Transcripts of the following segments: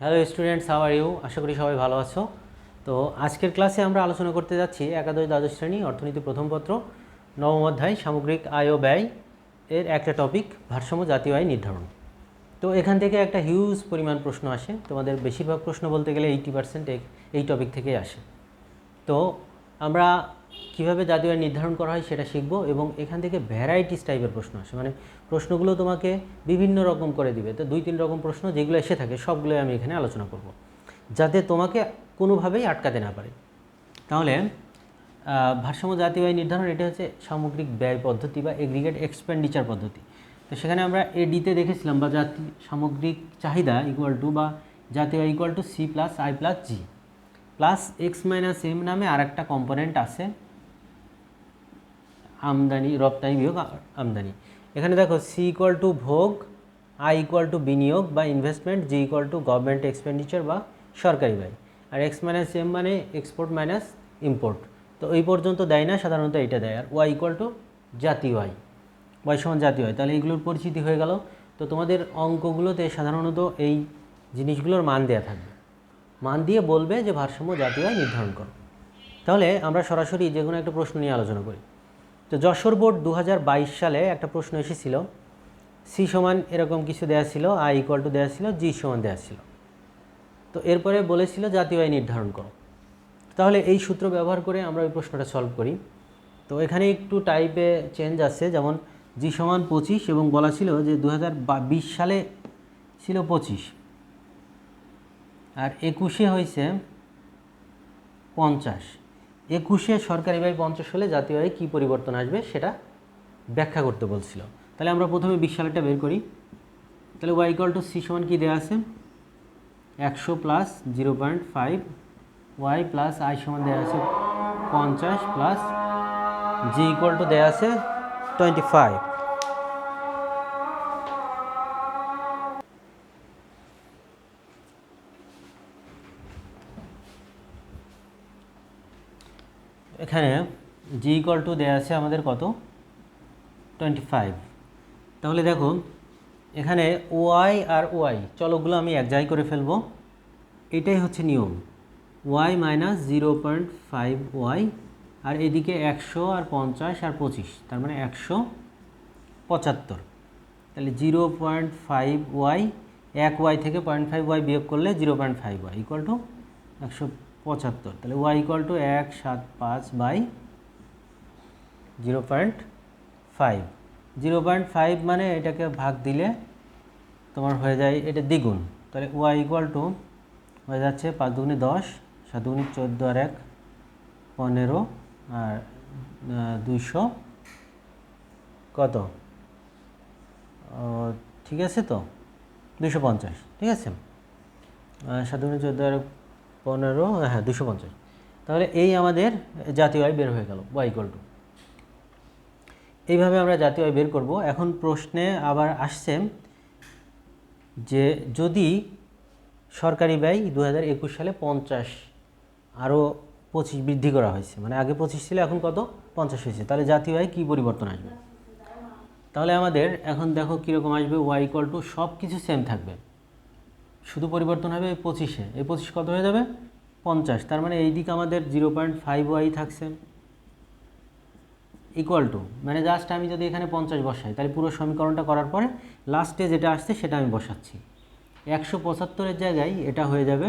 Hello students how are you আশা করি সবাই ভালো আছো। তো আজকের ক্লাসে আমরা আলোচনা করতে যাচ্ছি একাদশ দ্বাদশ শ্রেণি অর্থনীতি প্রথম পত্র, নবম অধ্যায়, সামগ্রিক আয় ও ব্যয় এর একটা টপিক ভারসাম্য জাতীয় আয় নির্ধারণ। তো এখান থেকে একটা হিউজ পরিমাণ প্রশ্ন আসে। তোমাদের বেশিরভাগ প্রশ্ন বলতে গেলে এইটি পার্সেন্ট এই টপিক থেকেই আসে। তো আমরা কীভাবে জাতীয় আয় নির্ধারণ করা হয় সেটা শিখব এবং এখান থেকে ভ্যারাইটিস টাইপের প্রশ্ন আসে। মানে প্রশ্নগুলো তোমাকে বিভিন্ন রকম করে দিবে। তো দুই, তিন রকম প্রশ্ন যেগুলো এসে থাকে, সবগুলোই আমি এখানে আলোচনা করব। যাতে তোমাকে কোনোভাবেই আটকাতে না পারে। তাহলে ভারসাম্য জাতীয় আয় নির্ধারণ, এটা হচ্ছে সামগ্রিক ব্যয় পদ্ধতি বা এগ্রিগেট এক্সপেন্ডিচার পদ্ধতি। তো সেখানে আমরা এডিতে দেখেছিলাম বা জাতি, সামগ্রিক চাহিদা ইকুয়াল টু বা জাতীয় আয় equal to C plus I plus G plus X minus M নামে আর একটা কম্পোনেন্ট আছে। আমদানি, রপ্তানি বিয়োগ আমদানি। এখানে দেখো সি ইকুয়াল টু ভোগ আই ইকুয়াল টু বিনিয়োগ বা investment G equal to government expenditure বা সরকারি ব্যয়। আর এক্স মাইনাস এম মানে এক্সপোর্ট মাইনাস ইম্পোর্ট তো এই পর্যন্ত দেয় না, সাধারণত এইটা দেয়। আর ওয়াই ইকুয়াল টু জাতীয় আয়। ওয়াই সমান জাতীয় আয়। তাহলে এইগুলোর পরিচিতি হয়ে গেল। তো তোমাদের অঙ্কগুলোতে সাধারণত এই জিনিসগুলোর মান দেওয়া থাকবে। মান দিয়ে বলবে যে ভারসাম্য জাতীয় আয় নির্ধারণ করো। তাহলে আমরা সরাসরি যে কোনো একটা প্রশ্ন নিয়ে আলোচনা করি। তো যশোর বোর্ড দু হাজার বাইশ সালে একটা প্রশ্ন এসেছিল, সি সমান এরকম কিছু দেওয়া ছিল, আই ইকুয়াল টু দেওয়া ছিল, জি সমান দেওয়া ছিল। তো এরপরে বলেছিল জাতীয় আয় নির্ধারণ করো। তাহলে এই সূত্র ব্যবহার করে আমরা ওই প্রশ্নটা সলভ করি। তো এখানে একটু টাইপে চেঞ্জ আছে যেমন জি সমান পঁচিশ এবং বলা ছিল যে দু হাজার বিশ সালে ছিল পঁচিশ। আর একুশে হয়েছে পঞ্চাশ। একুশে সরকারি ব্যয় পঞ্চাশ হলে জাতীয় আয়ে কী পরিবর্তন আসবে সেটা ব্যাখ্যা করতে বলছিল। তাহলে আমরা প্রথমে বিশ সালেরটা বের করি। তাহলে ওয়াই ইকুয়াল টু সি সমান কী দেওয়া আছে? একশো plus zero point five Y plus I সমান দেওয়া আছে পঞ্চাশ প্লাস জি ইকুয়াল টু দেওয়া আছে টোয়েন্টি ফাইভ এখানে জি ইকুয়াল টু দেওয়া আছে আমাদের কত? টোয়েন্টি ফাইভ তাহলে দেখো, এখানে ওয়াই আর ওয়াই চলকগুলো আমি এক জায়গায় করে ফেলব। এটাই হচ্ছে নিয়ম। Y minus zero point five Y আর এদিকে একশো আর পঞ্চাশ আর পঁচিশ, তার মানে একশো পঁচাত্তর। তাহলে জিরো পয়েন্ট ফাইভ ওয়াই এক ওয়াই থেকে পয়েন্ট ফাইভ ওয়াই বিয়োগ করলে zero point five Y equal to একশো পঁচাত্তর। তাহলে ওয়াই ইকুয়াল টু এক, সাত, পাঁচ by zero point five zero point five মানে এটাকে ভাগ দিলে তোমার হয়ে যায়, এটা দ্বিগুণ। তাহলে ওয়াই ইকুয়াল টু হয়ে যাচ্ছে পাঁচ দুগুণে দশ, সাত দুগুণে চোদ্দ আর এক, পনেরো আর দুইশো কত? ঠিক আছে তো? দুশো পঞ্চাশ, ঠিক আছে? সাত দুগুণে চোদ্দ আর পনেরো হ্যাঁ দুশো পঞ্চাশ। তাহলে এই আমাদের জাতীয় আয় বের হয়ে গেল ওয়াই ইকুয়াল টু এইভাবে আমরা জাতীয় আয় বের করব। এখন প্রশ্নে আবার আসছে যে যদি সরকারি ব্যয় দু হাজার একুশ সালে পঞ্চাশ, আরও পঁচিশ বৃদ্ধি করা হয়েছে মানে আগে পঁচিশ ছিল, এখন কত? পঞ্চাশ হয়েছে। তাহলে জাতীয় আয় কী পরিবর্তন আসবে? তাহলে আমাদের এখন দেখো কীরকম আসবে ওয়াই ইকুয়াল টু সব কিছু সেম থাকবে। শুধু পরিবর্তন হবে এই পঁচিশে। এই পঁচিশ কত হয়ে যাবে? পঞ্চাশ। তার মানে এই দিকে আমাদের জিরো পয়েন্ট ফাইভ ওয়াই থাকছে। ইকুয়াল টু মানে জাস্ট আমি যদি এখানে পঞ্চাশ বসাই, তাহলে পুরো সমীকরণটা করার পরে লাস্টে যেটা আসছে সেটা আমি বসাচ্ছি। একশো পঁচাত্তরের জায়গায় এটা হয়ে যাবে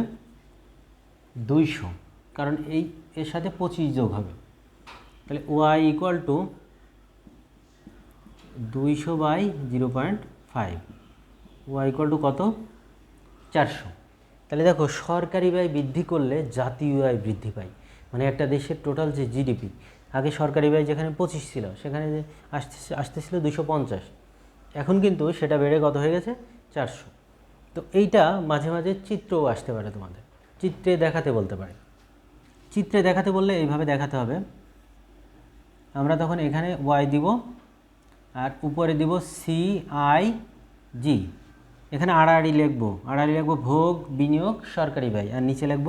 দুইশো। কারণ এই, এর সাথে পঁচিশ যোগ হবে। তাহলে ওয়াই ইকুয়াল টু দুইশো by zero point five. Y equal to কত? চারশো। তাহলে দেখো, সরকারি ব্যয় বৃদ্ধি করলে জাতীয় আয় বৃদ্ধি পায়। মানে একটা দেশের টোটাল যে জিডিপি আগে সরকারি ব্যয় যেখানে পঁচিশ ছিল, সেখানে যে আসতে, আসতেছিল দুশো পঞ্চাশ। এখন কিন্তু সেটা বেড়ে কত হয়ে গেছে? চারশো। তো এইটা মাঝে মাঝে চিত্রও আসতে পারে তোমাদের। চিত্রে দেখাতে বলতে পারে। চিত্রে দেখাতে বললে এইভাবে দেখাতে হবে। আমরা তখন এখানে ওয়াই দিব, আর উপরে দিব সি আই জি এখানে আড়াআড়ি লিখব। আড়াআড়ি লিখব ভোগ, বিনিয়োগ, সরকারি ব্যয়। আর নিচে লিখব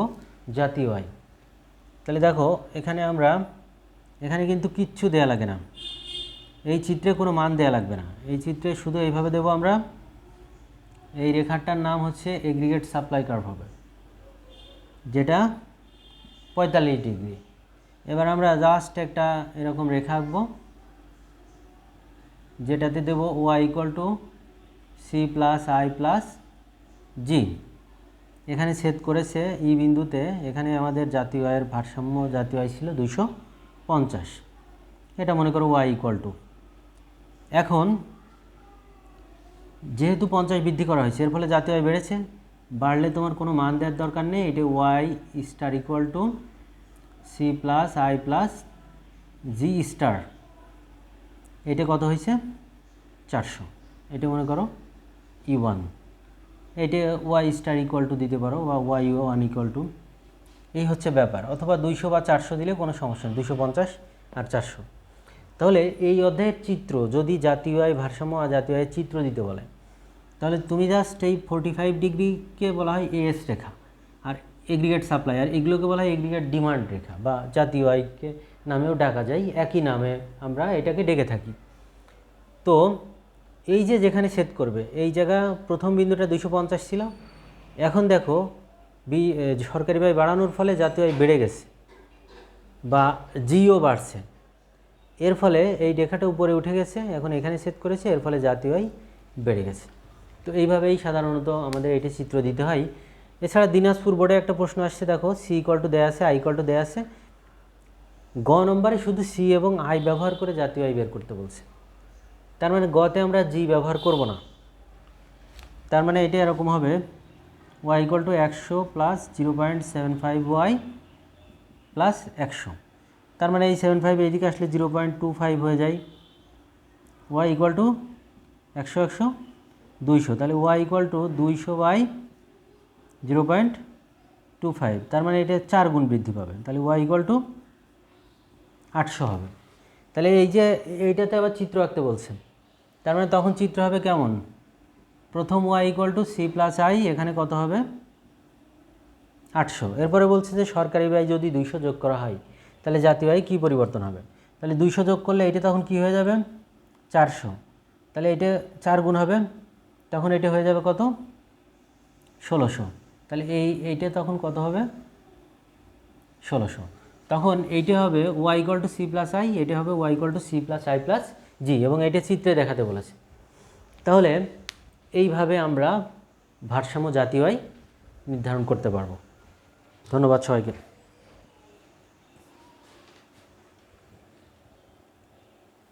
জাতীয় আয়। তাহলে দেখো, এখানে আমরা, এখানে কিন্তু কিচ্ছু দেয়া লাগে না। এই চিত্রে কোনো মান দেয়া লাগবে না। এই চিত্রে শুধু এইভাবে দেবো আমরা, এই রেখাটার নাম হচ্ছে এগ্রিগেট সাপ্লাই কার্ভ হবে, যেটা পঁয়তাল্লিশ ডিগ্রি। এবার আমরা জাস্ট একটা এরকম রেখা আঁকবো, যেটাতে দেবো Y equal to C plus I plus G এখানে ছেদ করেছে ই বিন্দুতে, এখানে আমাদের জাতীয় আয়ের ভারসাম্য, জাতীয় আয় ছিল দুইশো পঞ্চাশ। এটা মনে করো ওয়াই ইকুয়াল টু এখন, যেহেতু পঞ্চাশ বৃদ্ধি করা হয়েছে, এর ফলে জাতীয় আয় বেড়েছে, বাড়লে তোমার কোনো মান দেওয়ার দরকার নেই। এটা Y star equal to C plus I plus G star এটা কত হয়েছে? চারশো। এটা মনে করো ই ওয়ান এটা ওয়াই স্টার ইকুয়াল টু দিতে পারো বা ওয়াই ওয়ান ইকুয়াল টু এই হচ্ছে ব্যাপার। অথবা দুইশো বা চারশো দিলে কোনো সমস্যা নেই। দুশো পঞ্চাশ আর চারশো। তাহলে এই অধ্যায়ের চিত্র যদি জাতীয় আয় ভারসাম্য আর জাতীয় আয়ের চিত্র দিতে বলে, তাহলে তুমি জাস্ট এই ফোর্টি ফাইভ ডিগ্রিকে বলা হয় এএস রেখা আর এগ্রিগেট সাপ্লাই আর এগুলোকে বলা হয় এগ্রিগেট ডিমান্ড রেখা বা জাতীয় আয়কে নামেও ডাকা যায়। একই নামে আমরা এটাকে ডেকে থাকি। তো এই যে যেখানে সেট করবে, এই জায়গা প্রথম বিন্দুটা দুশো পঞ্চাশ ছিল। এখন দেখো, বি সরকারি ব্যয় বাড়ানোর ফলে জাতীয় আয় বেড়ে গেছে বা জিও বাড়ছে। এর ফলে এই রেখাটা উপরে উঠে গেছে, এখন এখানে সেট করেছে, এর ফলে জাতীয় আয় বেড়ে গেছে। তো এইভাবেই সাধারণত আমাদের এটি চিত্র দিতে হয়। এছাড়া দিনাজপুর বোর্ডে একটা প্রশ্ন আসছে, দেখো সি ইকল টু দেয়া আছে আই ইকল টু দেয়া আছে। গ নম্বরে শুধু সি এবং আই ব্যবহার করে জাতীয় আয় বের করতে বলছে। তার মানে গতে আমরা জি ব্যবহার করব না। তার মানে এটা এরকম হবে ওয়াই ইকুয়াল টু একশো plus zero point seven five Y plus একশো। তার মানে এই সেভেন ফাইভ এইদিকে আসলে জিরো পয়েন্ট টু ফাইভ হয়ে যায়। ওয়াই ইকুয়াল টু একশো একশো দুইশো। তাহলে ওয়াই ইকুয়াল টু দুইশো by zero point two five তার মানে এটা চার গুণ বৃদ্ধি পাবে। তাহলে ওয়াই ইকুয়াল টু আটশো হবে। তাহলে এই যে এইটাতে আবার চিত্র আঁকতে বলছেন। তার মানে তখন চিত্র হবে কেমন? প্রথম Y equal to C plus I এখানে কত হবে? আটশো। এরপরে বলছে যে সরকারি ব্যয় যদি দুইশো যোগ করা হয়, তাহলে জাতীয় আয় কী পরিবর্তন হবে? তাহলে দুইশো যোগ করলে এটা তখন কি হয়ে যাবে? চারশো। তাহলে এটা চার গুণ হবে, তখন এটা হয়ে যাবে কত? ষোলোশো। তাহলে এই, এইটা তখন কত হবে? ষোলোশো। তখন এইটা হবে Y equal to C plus I এটা হবে Y equal to C plus I plus G, এবং এটা চিত্রে দেখাতে বলেছে। তাহলে এইভাবে আমরা ভারসাম্য জাতীয় নির্ধারণ করতে পারব। ধন্যবাদ সবাইকে।